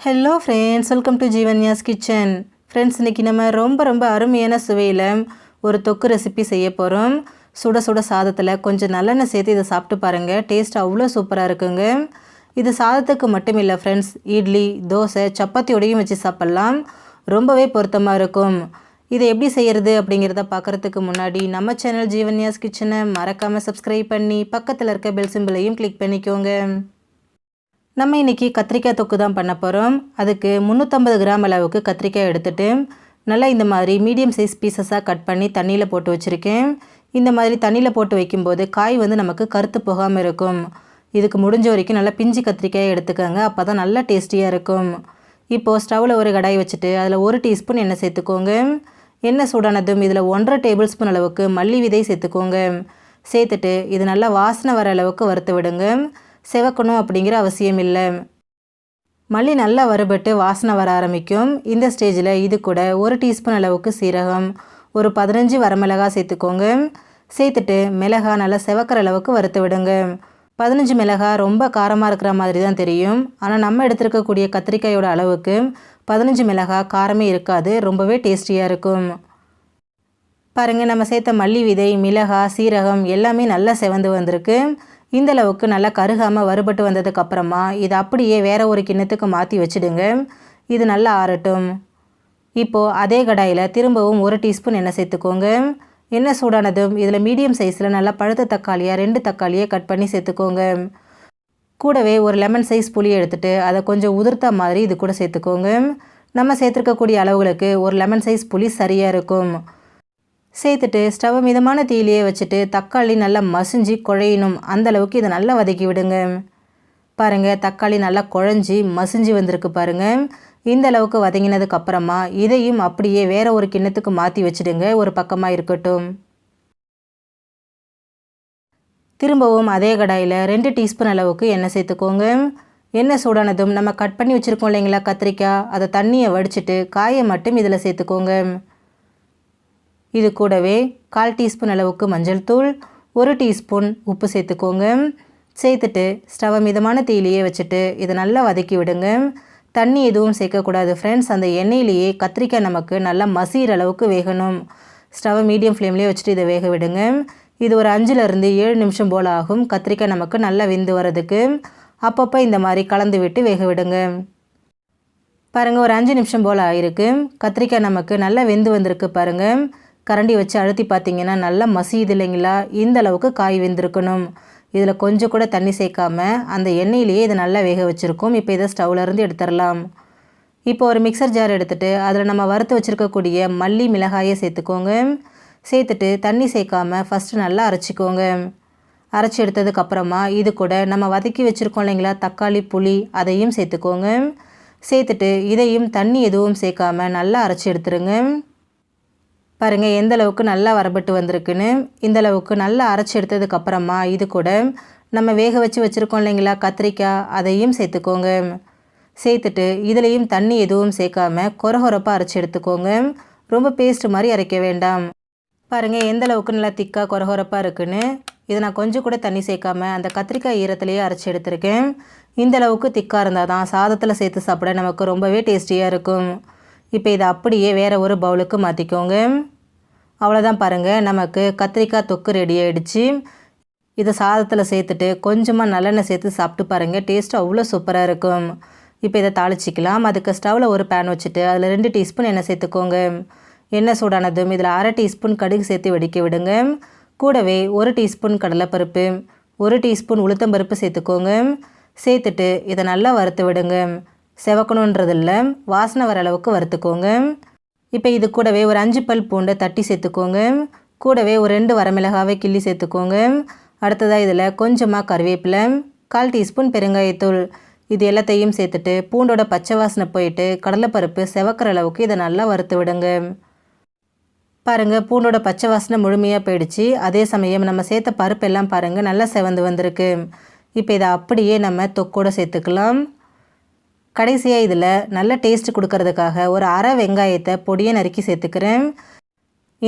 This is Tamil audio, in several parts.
Hello friends welcome to Jeevanya's kitchen friends இன்றைக்கி நம்ம ரொம்ப ரொம்ப அருமையான சுவையில் ஒரு தொக்கு ரெசிபி செய்ய போகிறோம் சுட சுட சாதத்தில் கொஞ்சம் நல்லெண்ணெய் சேர்த்து இதை சாப்பிட்டு பாருங்கள் டேஸ்ட் அவ்வளோ சூப்பராக இருக்குங்க. இது சாதத்துக்கு மட்டும் இல்லை ஃப்ரெண்ட்ஸ் இட்லி தோசை சப்பாத்தியோடையும் வச்சு சாப்பிட்லாம். ரொம்பவே பொருத்தமாக இருக்கும். இதை எப்படி செய்கிறது அப்படிங்கிறத பார்க்குறதுக்கு முன்னாடி நம்ம சேனல் ஜீவன்யாஸ் கிச்சனை மறக்காமல் சப்ஸ்கிரைப் பண்ணி பக்கத்தில் இருக்க பெல் சிம்பிளையும் கிளிக் பண்ணிக்கோங்க. நம்ம இன்றைக்கி கத்திரிக்காய் தொக்கு தான் பண்ண போகிறோம் அதுக்கு முந்நூற்றம்பது கிராம் அளவுக்கு கத்திரிக்காய் எடுத்துகிட்டு நல்லா இந்த மாதிரி மீடியம் சைஸ் பீசஸாக கட் பண்ணி தண்ணியில் போட்டு வச்சுருக்கேன். இந்த மாதிரி தண்ணியில் போட்டு வைக்கும்போது காய் வந்து நமக்கு கருத்து போகாமல் இருக்கும். இதுக்கு முடிஞ்ச வரைக்கும் நல்லா பிஞ்சு கத்திரிக்காயை எடுத்துக்கோங்க அப்போ தான் நல்லா டேஸ்டியாக இருக்கும். இப்போது ஸ்டவ்வில் ஒரு கடாய் வச்சுட்டு அதில் ஒரு டீஸ்பூன் எண்ணெய் சேர்த்துக்கோங்க. எண்ணெய் சூடானதும் இதில் ஒன்றரை டேபிள் ஸ்பூன் அளவுக்கு மல்லி விதை சேர்த்துக்கோங்க. சேர்த்துட்டு இது நல்லா வாசனை வர அளவுக்கு வறுத்து விடுங்க. செவக்கணும் அப்படிங்கிற அவசியம் இல்லை. மல்லி நல்லா வறுபட்டு வாசனை வர ஆரம்பிக்கும். இந்த ஸ்டேஜில் இது கூட ஒரு டீஸ்பூன் அளவுக்கு சீரகம் ஒரு பதினஞ்சு வரமிளகா சேர்த்துக்கோங்க. சேர்த்துட்டு மிளகா நல்லா செவக்கிற அளவுக்கு வறுத்து விடுங்க. பதினஞ்சு மிளகாய் ரொம்ப காரமாக இருக்கிற மாதிரி தான் தெரியும். ஆனால் நம்ம எடுத்துருக்கக்கூடிய கத்திரிக்காயோட அளவுக்கு பதினஞ்சு மிளகாய் காரமே இருக்காது ரொம்பவே டேஸ்டியாக இருக்கும். பாருங்கள் நம்ம சேர்த்த மல்லி விதை மிளகாய் சீரகம் எல்லாமே நல்லா செவந்து வந்திருக்கு. இந்த அளவுக்கு நல்லா கருகாமல் வறுபட்டு வந்ததுக்கப்புறமா இதை அப்படியே வேற ஒரு கிண்ணத்துக்கு மாற்றி வச்சுடுங்க. இது நல்லா ஆறட்டும். இப்போது அதே கடாயில் திரும்பவும் ஒரு டீஸ்பூன் எண்ணெய் சேர்த்துக்கோங்க. எண்ணெய் சூடானதும் இதில் மீடியம் சைஸில் நல்லா பழுத்த தக்காளியாக ரெண்டு தக்காளியை கட் பண்ணி சேர்த்துக்கோங்க. கூடவே ஒரு லெமன் சைஸ் புளி எடுத்துகிட்டு அதை கொஞ்சம் உதிர்த்த மாதிரி இது கூட சேர்த்துக்கோங்க. நம்ம சேர்த்துருக்கக்கூடிய அளவுகளுக்கு ஒரு லெமன் சைஸ் புளி சரியாக இருக்கும். சேர்த்துட்டு ஸ்டவ் மிதமான தீயிலேயே வச்சுட்டு தக்காளி நல்லா மசிஞ்சு குழையணும். அந்தளவுக்கு இதை நல்லா வதக்கி விடுங்க. பாருங்கள் தக்காளி நல்லா குழஞ்சி மசிஞ்சு வந்திருக்கு பாருங்கள் இந்த அளவுக்கு வதங்கினதுக்கு அப்புறமா இதையும் அப்படியே வேற ஒரு கிண்ணத்துக்கு மாற்றி வச்சுடுங்க. ஒரு பக்கமாக இருக்கட்டும். திரும்பவும் அதே கடாயில் ரெண்டு டீஸ்பூன் அளவுக்கு எண்ணெய் சேர்த்துக்கோங்க. எண்ணெய் சூடானதும் நம்ம கட் பண்ணி வச்சுருக்கோம் இல்லைங்களா கத்திரிக்காய் அதை தண்ணியை வடிச்சிட்டு காயை மட்டும் இதில் சேர்த்துக்கோங்க. இது கூடவே கால் டீஸ்பூன் அளவுக்கு மஞ்சள் தூள் ஒரு டீஸ்பூன் உப்பு சேர்த்துக்கோங்க. சேர்த்துட்டு ஸ்டவ் மிதமான தீயிலேயே வச்சுட்டு இதை நல்லா வதக்கி விடுங்க. தண்ணி எதுவும் சேர்க்கக்கூடாது ஃப்ரெண்ட்ஸ் அந்த எண்ணெயிலேயே கத்திரிக்காய் நமக்கு நல்லா மசிகிற அளவுக்கு வேகணும். ஸ்டவ் மீடியம் ஃப்ளேம்லேயே வச்சுட்டு இதை வேக விடுங்க. இது ஒரு அஞ்சுலேருந்து ஏழு நிமிஷம் போல் ஆகும். கத்திரிக்காய் நமக்கு நல்லா வெந்து வரதுக்கு அப்பப்போ இந்த மாதிரி கலந்து விட்டு வேக விடுங்க. பாருங்கள் ஒரு அஞ்சு நிமிஷம் போல் ஆயிருக்கு. கத்திரிக்காய் நமக்கு நல்லா வெந்து வந்திருக்கு பாருங்கள் கரண்டி வச்சு அழுத்தி பார்த்தீங்கன்னா நல்லா மசியுது இல்லைங்களா? இந்த அளவுக்கு காய் வெந்திருக்கணும். இதில் கொஞ்சம் கூட தண்ணி சேர்க்காம அந்த எண்ணெயிலேயே இதை நல்லா வேக வச்சுருக்கோம். இப்போ இதை ஸ்டவ்லேருந்து எடுத்துடலாம். இப்போ ஒரு மிக்சர் ஜார் எடுத்துகிட்டு அதில் நம்ம வறுத்து வச்சுருக்கக்கூடிய மல்லி மிளகாயை சேர்த்துக்கோங்க. சேர்த்துட்டு தண்ணி சேர்க்காம ஃபஸ்ட்டு நல்லா அரைச்சிக்கோங்க. அரைச்சி எடுத்ததுக்கப்புறமா இது கூட நம்ம வதக்கி வச்சுருக்கோம் இல்லைங்களா? தக்காளி புளி அதையும் சேர்த்துக்கோங்க. சேர்த்துட்டு இதையும் தண்ணி எதுவும் சேர்க்காம நல்லா அரைச்சி எடுத்துருங்க. பாருங்கள் எந்த அளவுக்கு நல்லா வரப்பட்டு வந்திருக்குன்னு இந்த அளவுக்கு நல்லா அரைச்சி எடுத்ததுக்கப்புறமா இது கூட நம்ம வேக வச்சு வச்சுருக்கோம் இல்லைங்களா கத்திரிக்காய் அதையும் சேர்த்துக்கோங்க. சேர்த்துட்டு இதுலேயும் தண்ணி எதுவும் சேர்க்காம கொரகொரப்பாக அரைச்சி எடுத்துக்கோங்க. ரொம்ப பேஸ்ட் மாதிரி அரைக்க வேண்டாம். பாருங்கள் எந்த அளவுக்கு நல்லா திக்காக கொரகொரப்பாக இருக்குன்னு இதை நான் கொஞ்சம் கூட தண்ணி சேர்க்காம அந்த கத்திரிக்காய் ஈரத்துலேயே அரைச்சி எடுத்திருக்கேன். இந்த அளவுக்கு திக்காக இருந்தால் தான் சாதத்தில் சேர்த்து சாப்பிட நமக்கு ரொம்பவே டேஸ்டியாக இருக்கும். இப்போ இதை அப்படியே வேறு ஒரு பவுலுக்கு மாற்றிக்கோங்க அவ்வளோதான் பாருங்கள் நமக்கு கத்திரிக்காய் தொக்கு ரெடி ஆகிடுச்சு இதை சாதத்தில் சேர்த்துட்டு கொஞ்சமாக நல்லெண்ணெய் சேர்த்து சாப்பிட்டு பாருங்கள் டேஸ்ட்டு அவ்வளோ சூப்பராக இருக்கும். இப்போ இதை தாளிச்சிக்கலாம். அதுக்கு ஸ்டவ்வில் ஒரு பேன் வச்சுட்டு அதில் ரெண்டு டீஸ்பூன் எண்ணெய் சேர்த்துக்கோங்க. எண்ணெய் சூடானதும் இதில் அரை டீஸ்பூன் கடுகு சேர்த்து வெடிக்க விடுங்க. கூடவே ஒரு டீஸ்பூன் கடலைப்பருப்பு ஒரு டீஸ்பூன் உளுத்தம்பருப்பு சேர்த்துக்கோங்க. சேர்த்துட்டு இதை நல்லா வறுத்து விடுங்க. செவக்கணுன்றதில்ல. வாசனை வர அளவுக்கு வறுத்துக்கோங்க. இப்போ இது கூடவே ஒரு அஞ்சு பல் பூண்டை தட்டி சேர்த்துக்கோங்க. கூடவே ஒரு ரெண்டு வரமிளகாவை கிள்ளி சேர்த்துக்கோங்க. அடுத்ததாக இதில் கொஞ்சமாக கருவேப்பிலை கால் டீஸ்பூன் பெருங்காயத்தூள். இது எல்லாத்தையும் சேர்த்துட்டு பூண்டோட பச்சை வாசனை போயிட்டு கடலைப்பருப்பு செவக்கிற அளவுக்கு இதை நல்லா வறுத்து விடுங்க. பாருங்கள் பூண்டோட பச்சை வாசனை முழுமையாக போயிடுச்சு. அதே சமயம் நம்ம சேர்த்த பருப்பு எல்லாம் பாருங்கள் நல்லா செவந்து வந்திருக்கு. இப்போ இதை அப்படியே நம்ம தொக்கோடு சேர்த்துக்கலாம். கடைசியாக இதில் நல்ல டேஸ்ட் கொடுக்கறதுக்காக ஒரு அரை வெங்காயத்தை பொடியை நறுக்கி சேர்த்துக்கிறேன்.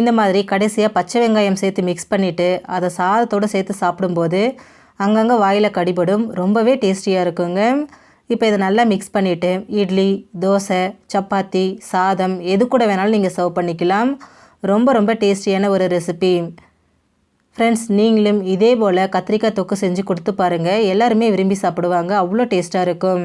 இந்த மாதிரி கடைசியாக பச்சை வெங்காயம் சேர்த்து மிக்ஸ் பண்ணிவிட்டு அதை சாதத்தோடு சேர்த்து சாப்பிடும்போது அங்கங்கே வாயில் கடிபடும் ரொம்பவே டேஸ்டியாக இருக்குங்க. இப்போ இதை நல்லா மிக்ஸ் பண்ணிவிட்டு இட்லி தோசை சப்பாத்தி சாதம் எது கூட வேணாலும் நீங்கள் சர்வ் பண்ணிக்கலாம். ரொம்ப ரொம்ப டேஸ்டியான ஒரு ரெசிபி ஃப்ரெண்ட்ஸ் நீங்களும் இதே போல் கத்திரிக்காய் தொக்கு செஞ்சு கொடுத்து பாருங்கள் எல்லாருமே விரும்பி சாப்பிடுவாங்க. அவ்வளோ டேஸ்ட்டாக இருக்கும்.